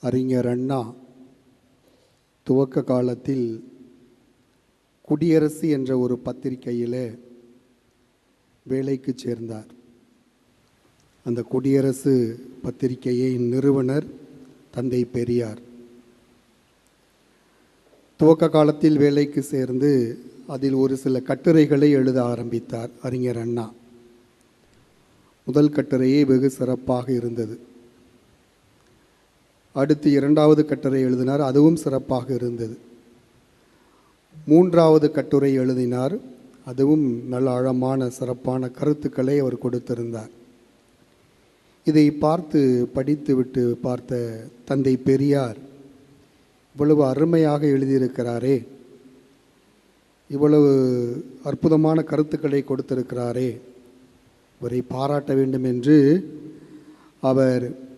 அறிஞர் அண்ணா துவக்க காலத்தில் குடியரசு என்ற ஒரு பத்திரிகையில் வேலைக்கு சேர்ந்தார். அந்த குடியரசு பத்திரிகையை நிறுவனர் தந்தை பெரியார். துவக்க காலத்தில் வேலைக்கு சேர்ந்து அதில் ஒரு சில கட்டுரைகளை எழுத ஆரம்பித்தார் அறிஞர் அண்ணா. முதல் கட்டுரையே வெகு சிறப்பாக இருந்தது. அடுத்து இரண்டாவது கட்டுரை எழுதினார். அதுவும் சிறப்பாக இருந்தது. மூன்றாவது கட்டுரை எழுதினார். அதுவும் நல்ல ஆழமான சிறப்பான கருத்துக்களை அவர் கொடுத்திருந்தார். இதை பார்த்து படித்துவிட்டு பார்த்த தந்தை பெரியார் இவ்வளவு அருமையாக எழுதியிருக்கிறாரே. இவ்வளவு அற்புதமான கருத்துக்களை கொடுத்திருக்கிறாரே. இவரை பாராட்ட வேண்டும் என்று அவர்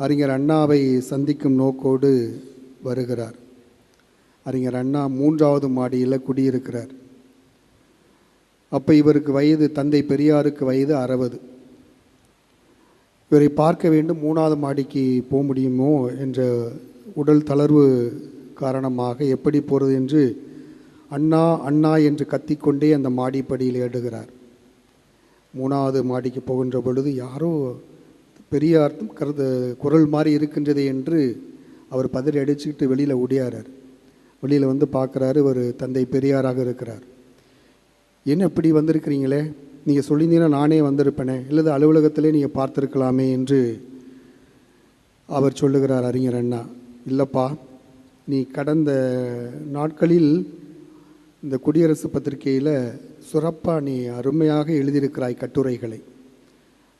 அறிஞர் அண்ணாவை சந்திக்கும் நோக்கோடு வருகிறார். அறிஞர் அண்ணா மூன்றாவது மாடியில் குடியிருக்கிறார். அப்போ இவருக்கு வயது தந்தை பெரியாருக்கு வயது அறுபது. இவரை பார்க்க வேண்டும் மூணாவது மாடிக்கு போக முடியுமோ என்ற உடல் தளர்வு காரணமாக எப்படி போகிறது என்று அண்ணா அண்ணா என்று கத்திக்கொண்டே அந்த மாடிப்படியில் ஏடுகிறார் மூணாவது மாடிக்கு போகின்ற பொழுது யாரோ பெரியார் கருது குரல் மாதிரி இருக்கின்றது என்று அவர் பதறி அடிச்சுக்கிட்டு வெளியில் ஓடியாரார் வெளியில் வந்து பார்க்குறாரு ஒரு தந்தை பெரியாராக இருக்கிறார். என்ன இப்படி வந்திருக்கிறீங்களே? நீங்கள் சொல்லியிருந்தீங்கன்னா நானே வந்திருப்பேனே இல்லது அலுவலகத்திலே நீங்கள் பார்த்துருக்கலாமே என்று அவர் சொல்லுகிறார் அறிஞர் அண்ணா. இல்லைப்பா நீ கடந்த நாட்களில் இந்த குடியரசு பத்திரிகையில் சிறப்பாக நீ அருமையாக எழுதியிருக்கிறாய் கட்டுரைகளை.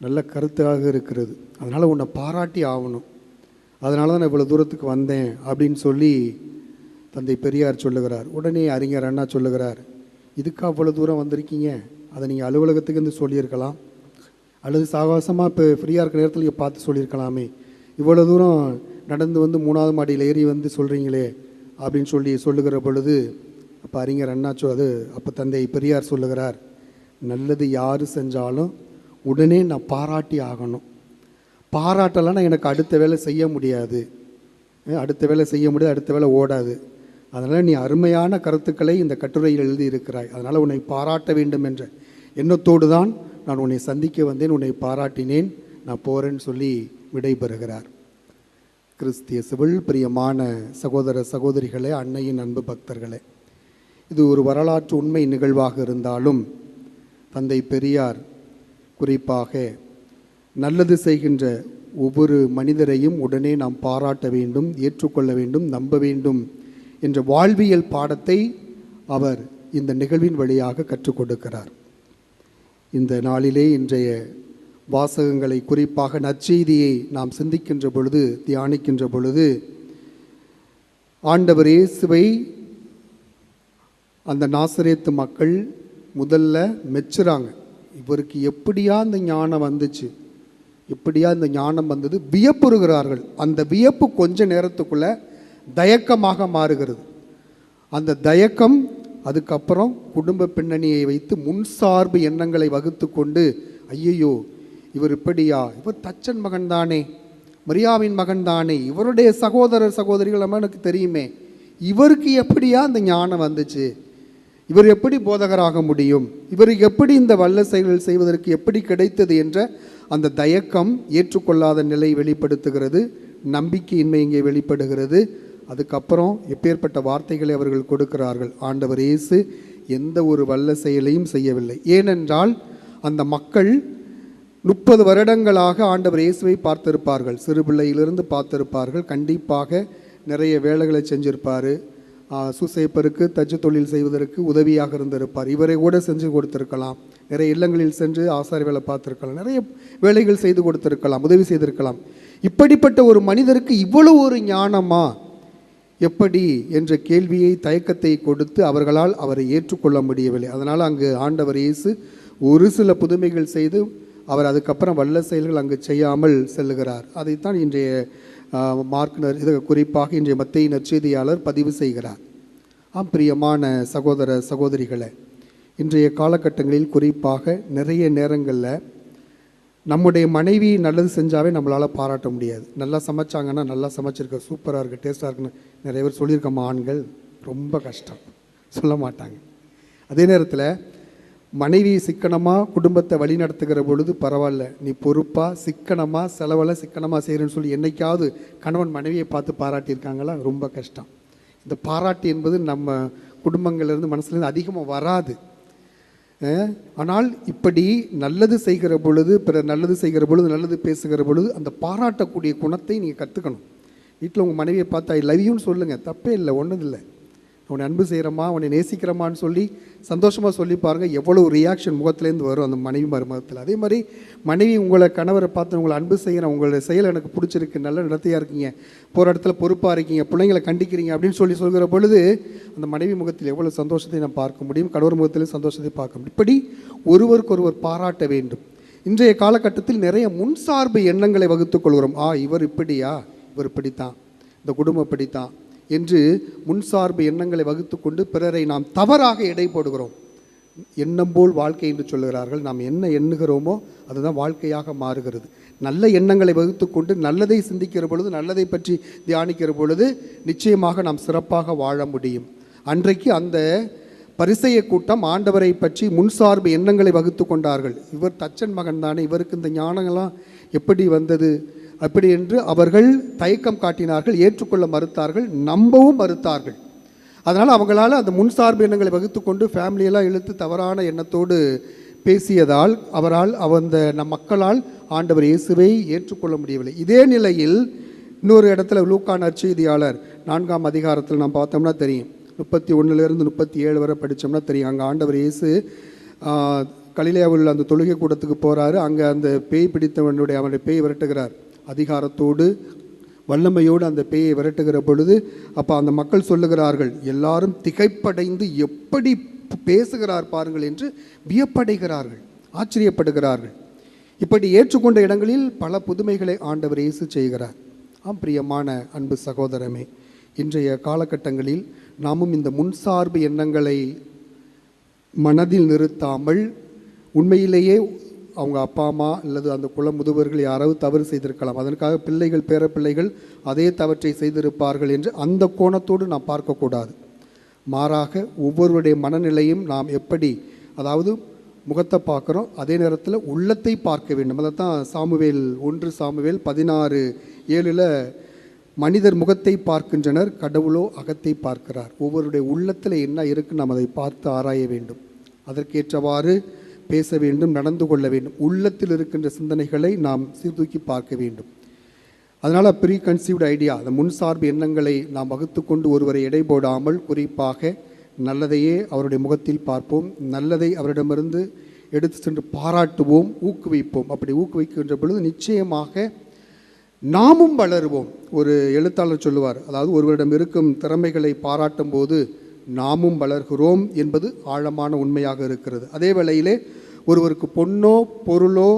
நல்ல கருத்தாக இருக்கிறது. அதனால் உன்னை பாராட்டி ஆகணும் அதனால தான் நான் இவ்வளோ தூரத்துக்கு வந்தேன் அப்படின்னு சொல்லி தந்தை பெரியார் சொல்லுகிறார். உடனே அறிஞர் அண்ணா சொல்லுகிறார் இதுக்கு அவ்வளோ தூரம் வந்திருக்கீங்க? அதை நீங்கள் அலுவலகத்துக்கு வந்து சொல்லியிருக்கலாம். அல்லது சாகசமாக இப்போ ஃப்ரீயாக இருக்கிற நேரத்தில் நீங்கள் பார்த்து சொல்லியிருக்கலாமே. இவ்வளோ தூரம் நடந்து வந்து மூணாவது மாடியில் ஏறி வந்து சொல்கிறீங்களே அப்படின்னு சொல்லி சொல்லுகிற பொழுது அப்போ அறிஞர் அண்ணா அது அப்போ தந்தை பெரியார் சொல்லுகிறார் நல்லது யார் செஞ்சாலும் உடனே நான் பாராட்டி ஆகணும். பாராட்டலைன்னா எனக்கு அடுத்த வேலை செய்ய முடியாது. அடுத்த வேலை செய்ய முடியாது அடுத்த வேலை ஓடாது. அதனால் நீ அருமையான கருத்துக்களை இந்த கட்டுரையில் எழுதியிருக்கிறாய். அதனால் உன்னை பாராட்ட வேண்டும் என்ற எண்ணத்தோடு தான் நான் உன்னை சந்திக்க வந்தேன் உன்னை பாராட்டினேன். நான் போகிறேன்னு சொல்லி விடைபெறுகிறார். கிறிஸ்திய சிவில் பிரியமான சகோதர சகோதரிகளே அன்னையின் அன்பு பக்தர்களே இது ஒரு வரலாற்று உண்மை நிகழ்வாக இருந்தாலும் தந்தை பெரியார் குறிப்பாக நல்லது செய்கின்ற ஒவ்வொரு மனிதரையும் உடனே நாம் பாராட்ட வேண்டும் ஏற்றுக்கொள்ள வேண்டும் நம்ப வேண்டும் என்ற வாழ்வியல் பாடத்தை அவர் இந்த நிகழ்வின் வழியாக கற்றுக் கொடுக்கிறார். இந்த நாளிலே இன்றைய வாசகங்களை குறிப்பாக நற்செய்தியை நாம் சிந்திக்கின்ற பொழுது தியானிக்கின்ற பொழுது ஆண்டவர் இயேசுவை அந்த நாசரேத்து மக்கள் முதல்ல மெச்சுறாங்க. இவருக்கு எப்படியா இந்த ஞானம் வந்துச்சு? எப்படியா இந்த ஞானம் வந்தது? வியப்புறுகிறார்கள். அந்த வியப்பு கொஞ்ச நேரத்துக்குள்ள தயக்கமாக மாறுகிறது. அந்த தயக்கம் அதுக்கப்புறம் குடும்ப பின்னணியை வைத்து முன்சார்பு எண்ணங்களை வகுத்து கொண்டு ஐயையோ இவர் இப்படியா? இவர் தச்சன் மகன் தானே மரியாவின் மகன் தானே இவருடைய சகோதரர் சகோதரிகள் நம்ம எனக்கு தெரியுமே. இவருக்கு எப்படியா அந்த ஞானம் வந்துச்சு? இவர் எப்படி போதகராக முடியும்? இவருக்கு எப்படி இந்த வல்ல செயல்கள் செய்வதற்கு எப்படி கிடைத்தது என்ற அந்த தயக்கம் ஏற்றுக்கொள்ளாத நிலை வெளிப்படுத்துகிறது. நம்பிக்கையின்மை இங்கே வெளிப்படுகிறது. அதுக்கப்புறம் எப்பேற்பட்ட வார்த்தைகளை அவர்கள் கொடுக்கிறார்கள்? ஆண்டவர் இயேசு எந்த ஒரு வல்ல செயலையும் செய்யவில்லை. ஏனென்றால் அந்த மக்கள் முப்பது வருடங்களாக ஆண்டவர் இயேசுவை பார்த்திருப்பார்கள். சிறு பிள்ளையிலிருந்து பார்த்திருப்பார்கள். கண்டிப்பாக நிறைய வேலைகளை செஞ்சிருப்பார். சுசேப்பருக்கு தச்சு தொழில் செய்வதற்கு உதவியாக இருந்திருப்பார். இவரை கூட செஞ்சு கொடுத்திருக்கலாம். நிறைய இல்லங்களில் சென்று ஆசாரி வேலை பார்த்துருக்கலாம். நிறைய வேலைகள் செய்து கொடுத்திருக்கலாம் உதவி செய்திருக்கலாம். இப்படிப்பட்ட ஒரு மனிதருக்கு இவ்வளவு ஒரு ஞானமா? எப்படி என்ற கேள்வியை தயக்கத்தை கொடுத்து அவர்களால் அவரை ஏற்றுக்கொள்ள முடியவில்லை. அதனால் அங்கு ஆண்டவர் இயேசு ஒரு சில புதுமைகள் செய்து அவர் அதுக்கப்புறம் வல்ல செயல்கள் அங்கு செய்யாமல் செல்லுகிறார். அதைத்தான் இன்றைய மார்க்னர் இது குறிப்பாக இன்றைய மத்திய நற்செய்தியாளர் பதிவு செய்கிறார். ஆம் பிரியமான சகோதர சகோதரிகளை இன்றைய காலகட்டங்களில் குறிப்பாக நிறைய நேரங்களில் நம்முடைய மனைவி நல்லது செஞ்சாவே நம்மளால் பாராட்ட முடியாது. நல்லா சமைச்சாங்கன்னா நல்லா சமைச்சிருக்க சூப்பராக இருக்குது டேஸ்ட்டாக இருக்குன்னு நிறைய பேர் சொல்லியிருக்க ஆண்கள் ரொம்ப கஷ்டம். சொல்ல மாட்டாங்க. அதே நேரத்தில் மனைவி சிக்கனமாக குடும்பத்தை வழி நடத்துகிற பொழுது பரவாயில்ல. நீ பொறுப்பாக சிக்கனமாக செலவெல்லாம் சிக்கனமாக செய்கிறேன்னு சொல்லி என்றைக்காவது கணவன் மனைவியை பார்த்து பாராட்டியிருக்காங்களா? ரொம்ப கஷ்டம். இந்த பாராட்டு என்பது நம்ம குடும்பங்கள்லேருந்து மனசுலேருந்து அதிகமாக வராது. ஆனால் இப்படி நல்லது செய்கிற பொழுது பிற நல்லது செய்கிற பொழுது நல்லது பேசுகிற பொழுது அந்த பாராட்டக்கூடிய குணத்தை நீங்கள் கற்றுக்கணும் வீட்டில் உங்கள் மனைவியை பார்த்து ஐ லவ் யூன்னு சொல்லுங்கள் தப்பே இல்லை ஒன்றும் இல்லை உன்னை அன்பு செய்கிறமா உன்னை நேசிக்கிறமான்னு சொல்லி சந்தோஷமாக சொல்லி பாருங்கள் எவ்வளோ ரியாக்ஷன் முகத்துலேருந்து வரும் அந்த மனைவி மருமகத்தில். அதே மாதிரி மனைவி உங்களை கணவரை பார்த்து உங்களை அன்பு செய்கிறேன் உங்களுடைய செயல் எனக்கு பிடிச்சிருக்கு நல்ல நடத்தையாக இருக்கீங்க போகிற இடத்துல பொறுப்பாக இருக்கீங்க பிள்ளைங்களை கண்டிக்கிறீங்க அப்படின்னு சொல்லி சொல்கிற பொழுது அந்த மனைவி முகத்தில் எவ்வளோ சந்தோஷத்தை நான் பார்க்க முடியும் கணவர் முகத்திலும் சந்தோஷத்தை பார்க்க முடியும். இப்படி ஒருவருக்கொருவர் பாராட்ட வேண்டும். இன்றைய காலகட்டத்தில் நிறைய முன்சார்பு எண்ணங்களை வகுத்துக் கொள்கிறோம். ஆ இவர் இப்படியா? இவர் இப்படித்தான். இந்த குடும்பம் இப்படித்தான். என்று முன்சார்பு எண்ணங்களை வகுத்துக்கொண்டு பிறரை நாம் தவறாக எடை போடுகிறோம். எண்ணம் போல் வாழ்க்கை என்று சொல்கிறார்கள் நாம் என்ன எண்ணுகிறோமோ அதுதான் வாழ்க்கையாக மாறுகிறது. நல்ல எண்ணங்களை வகுத்துக்கொண்டு நல்லதை சிந்திக்கிற பொழுது நல்லதை பற்றி தியானிக்கிற பொழுது நிச்சயமாக நாம் சிறப்பாக வாழ முடியும். அன்றைக்கு அந்த பரிசெய கூட்டம் ஆண்டவரை பற்றி முன்சார்பு எண்ணங்களை வகுத்து கொண்டார்கள். இவர் தச்சன் மகன் தானே இவருக்கு இந்த ஞானங்கள்லாம் எப்படி வந்தது? அப்படி என்று அவர்கள் தயக்கம் காட்டினார்கள் ஏற்றுக்கொள்ள மறுத்தார்கள் நம்பவும் மறுத்தார்கள். அதனால் அவங்களால் அந்த முன்சார்பு எண்ணங்களை வகுத்து கொண்டு ஃபேமிலியெல்லாம் இழுத்து தவறான எண்ணத்தோடு பேசியதால் அவரால் அந்த நம் மக்களால் ஆண்டவர் இயேசுவை ஏற்றுக்கொள்ள முடியவில்லை. இதே நிலையில் இன்னொரு இடத்துல லூக்கான் நற்செய்தியாளர் நான்காம் அதிகாரத்தில் நாம் பார்த்தோம்னா தெரியும். முப்பத்தி ஒன்றுலேருந்து முப்பத்தி ஏழு வரை படித்தோம்னா தெரியும். அங்கே ஆண்டவர் இயேசு கலிலேயாவில் அந்த தொழுகை கூடத்துக்கு போகிறாரு அங்கே அந்த பேய் பிடித்தவனுடைய அவனுடைய பேய் விரட்டுகிறார். அதிகாரத்தோடு வல்லமையோடு அந்த பேயை விரட்டுகிற பொழுது அப்போ அந்த மக்கள் சொல்லுகிறார்கள் எல்லாரும் திகைப்படைந்து எப்படி பேசுகிறார் பாருங்கள் என்று வியப்படைகிறார்கள் ஆச்சரியப்படுகிறார்கள். இப்படி ஏற்றுக்கொண்ட இடங்களில் பல புதுமைகளை ஆண்டவர் இயேசு செய்கிறார். ஆம் பிரியமான அன்பு சகோதரமே இன்றைய காலகட்டங்களில் நாமும் இந்த முன்சார்பு எண்ணங்களை மனதில் நிறுத்தாமல் உண்மையிலேயே அவங்க அப்பா அம்மா அல்லது அந்த குல முதுவர்கள் யாராவது தவறு செய்திருக்கலாம். அதற்காக பிள்ளைகள் பேர பிள்ளைகள் அதே தவற்றை செய்திருப்பார்கள் என்று அந்த கோணத்தோடு நாம் பார்க்கக்கூடாது. மாறாக ஒவ்வொருவருடைய மனநிலையும் நாம் எப்படி அதாவது முகத்தை பார்க்குறோம் அதே நேரத்தில் உள்ளத்தை பார்க்க வேண்டும். அதை தான் சாமுவேல் ஒன்று சாமுவேல் பதினாறு ஏழில் மனிதர் முகத்தை பார்க்கின்றனர் கடவுளோ அகத்தை பார்க்கிறார். ஒவ்வொருடைய உள்ளத்தில் என்ன இருக்கு நாம் அதை பார்த்து ஆராய வேண்டும். அதற்கேற்றவாறு பேச வேண்டும் நடந்து கொள்ள வேண்டும். உள்ளத்தில் இருக்கின்ற சிந்தனைகளை நாம் சீர்தூக்கி பார்க்க வேண்டும். அதனால் ப்ரீ கன்சீவ்டு ஐடியா அந்த முன்சார்பு எண்ணங்களை நாம் வகுத்து கொண்டு ஒருவரை எடை போடாமல் குறிப்பாக நல்லதையே அவருடைய முகத்தில் பார்ப்போம். நல்லதை அவரிடமிருந்து எடுத்து சென்று பாராட்டுவோம் ஊக்குவிப்போம். அப்படி ஊக்குவிக்கின்ற பொழுது நிச்சயமாக நாமும் வளருவோம். ஒரு எழுத்தாளர் சொல்லுவார் அதாவது ஒருவரிடம் இருக்கும் திறமைகளை பாராட்டும் போது நாமும் வளர்கிறோம் என்பது ஆழமான உண்மையாக இருக்கிறது. அதே வேளையிலே ஒருவருக்கு பொன்னோ பொருளோ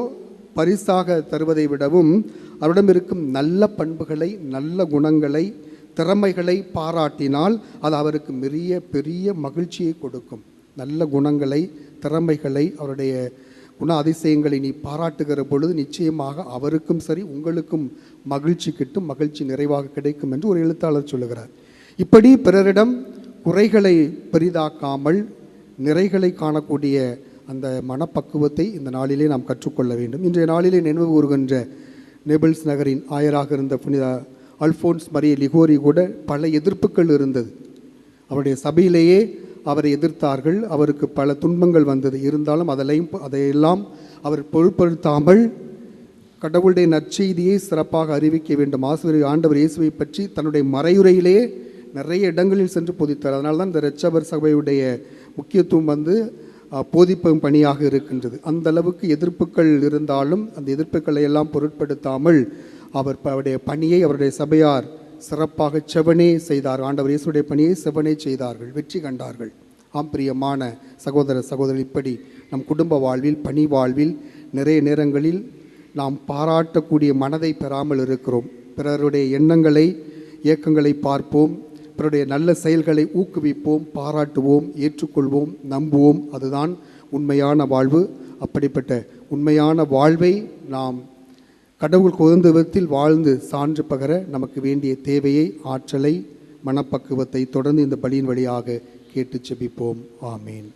பரிசாக தருவதை விடவும் அவரிடம் இருக்கும் நல்ல பண்புகளை நல்ல குணங்களை திறமைகளை பாராட்டினால் அது அவருக்கு பெரிய பெரிய மகிழ்ச்சியை கொடுக்கும். நல்ல குணங்களை திறமைகளை அவருடைய குண அதிசயங்களை நீ பாராட்டுகிற பொழுது நிச்சயமாக அவருக்கும் சரி உங்களுக்கும் மகிழ்ச்சி கிட்டும் மகிழ்ச்சி நிறைவாக கிடைக்கும் என்று ஒரு எழுத்தாளர் சொல்லுகிறார். இப்படி பிறரிடம் குறைகளை பெரிதாக்காமல் நிறைகளை காணக்கூடிய அந்த மனப்பக்குவத்தை இந்த நாளிலே நாம் கற்றுக்கொள்ள வேண்டும். இன்றைய நாளிலே நினைவு கூறுகின்ற நேபிள்ஸ் நகரின் ஆயராக இருந்த புனித அல்ஃபோன்ஸ் மரிய லிகோரி கூட பல எதிர்ப்புகள் இருந்தது. அவருடைய சபையிலேயே அவரை எதிர்த்தார்கள். அவருக்கு பல துன்பங்கள் வந்தது. இருந்தாலும் அதெல்லாம் அதையெல்லாம் அவர் பொருட்படுத்தாமல் கடவுளுடைய நற்செய்தியை சிறப்பாக அறிவிக்க வேண்டும். ஆசிரியர் ஆண்டவர் இயேசுவை பற்றி தன்னுடைய மறையுரையிலேயே நிறைய இடங்களில் சென்று பொதித்தார். அதனால தான் இந்த ரெச்சபர் சபையுடைய முக்கியத்துவம் வந்து போதிப்பும் பணியாக இருக்கின்றது. அந்த அளவுக்கு எதிர்ப்புகள் இருந்தாலும் அந்த எதிர்ப்புகளை எல்லாம் பொருட்படுத்தாமல் அவர் அவருடைய பணியை அவருடைய சபையார் சிறப்பாக செவனே செய்தார். ஆண்டவர் இயேசுடைய பணியை செவனே செய்தார்கள். வெற்றி கண்டார்கள். ஆம் பிரியமான சகோதர சகோதரர் இப்படி நம் குடும்ப வாழ்வில் பணி வாழ்வில் நிறைய நேரங்களில் நாம் பாராட்டக்கூடிய மனதை பெறாமல் இருக்கிறோம். பிறருடைய எண்ணங்களை இயக்கங்களை பார்ப்போம். பிறருடைய நல்ல செயல்களை ஊக்குவிப்போம் பாராட்டுவோம் ஏற்றுக்கொள்வோம் நம்புவோம். அதுதான் உண்மையான வாழ்வு. அப்படிப்பட்ட உண்மையான வாழ்வை நாம் கடவுள் குழந்த விதத்தில் வாழ்ந்து சான்று பகர நமக்கு வேண்டிய தேவையை ஆற்றலை மனப்பக்குவத்தை தொடர்ந்து இந்த பலியின் வழியாக கேட்டு செபிப்போம். ஆமேன்.